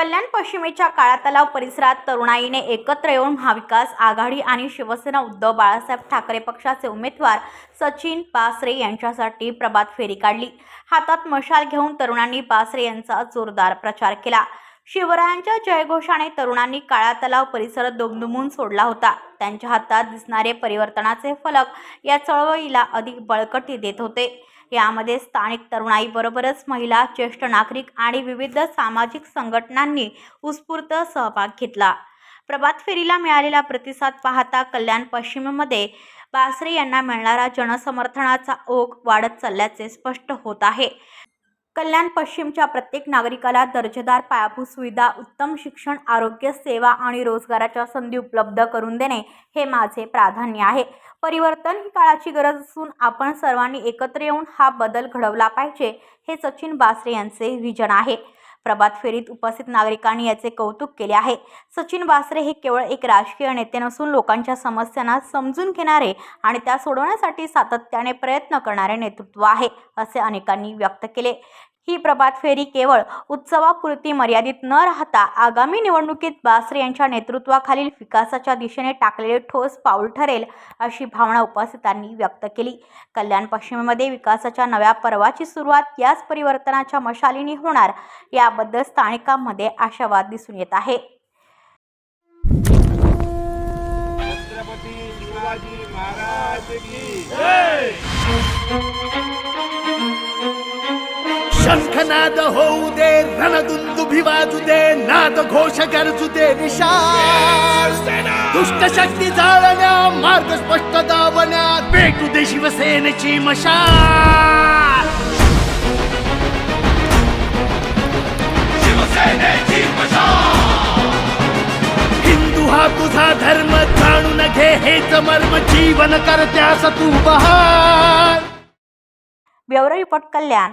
कल्याण पश्चिमेच्या काळा तलाव परिसरात तरुणाईने एकत्र येऊन महाविकास आघाडी आणि शिवसेना उद्धव बाळासाहेब ठाकरे पक्षाचे उमेदवार सचिन बासरे यांच्यासाठी प्रभात फेरी काढली. हातात मशाल घेऊन तरुणांनी बासरे यांचा जोरदार प्रचार केला. शिवरायांच्या जयघोषाने तरुणांनी काळा तलाव परिसर दुमदुमून सोडला होता. त्यांच्या हातात दिसणारे परिवर्तनाचे फलक या चळवळीला अधिक बळकटी देत होते. यामध्ये स्थानिक तरुणाईबरोबरच महिला ज्येष्ठ नागरिक आणि विविध सामाजिक संघटनांनी उत्स्फूर्त सहभाग घेतला. प्रभात फेरीला मिळालेला प्रतिसाद पाहता कल्याण पश्चिममध्ये बासरे यांना मिळणारा जनसमर्थनाचा ओघ वाढत चालल्याचे स्पष्ट होत आहे. कल्याण पश्चिमच्या प्रत्येक नागरिकाला दर्जेदार पायाभूत सुविधा उत्तम शिक्षण आरोग्य सेवा आणि रोजगाराच्या संधी उपलब्ध करून देणे हे माझे प्राधान्य आहे. परिवर्तन ही काळाची गरज असून आपण सर्वांनी एकत्र येऊन हा बदल घडवला पाहिजे हे सचिन बासरे यांचे विजन आहे. प्रभात फेरीत उपस्थित नागरिकांनी याचे कौतुक केले आहे. सचिन बासरे हे केवळ एक राजकीय नेते नसून लोकांच्या समस्यांना समजून घेणारे आणि त्या सोडवण्यासाठी सातत्याने प्रयत्न करणारे नेतृत्व आहे असे अनेकांनी व्यक्त केले. ही प्रभात फेरी केवळ उत्सवापुरती मर्यादित न राहता आगामी निवडणुकीत बासरे यांच्या नेतृत्वाखालील विकासाच्या दिशेने टाकलेले ठोस पाऊल ठरेल अशी भावना उपस्थितांनी व्यक्त केली. कल्याण पश्चिमेमध्ये विकासाच्या नव्या पर्वाची सुरुवात याच परिवर्तनाच्या मशालीने होणार याबद्दल स्थानिकांमध्ये आशावाद दिसून येत आहे. महाराज की शंखनाद होऊ दे रणदुंदुभी वाजू दे नाद घोष गरजू दे विशाल दुष्ट शक्ती जाळण्या मार्ग स्पष्ट दावण्या पेटू दे शिवसेनेची मशाल. हिंदू हा तुझा धर्म जाणून घे हेच मर्म जीवन करत्यास तू बहार ब्युरो रिपोर्ट कल्याण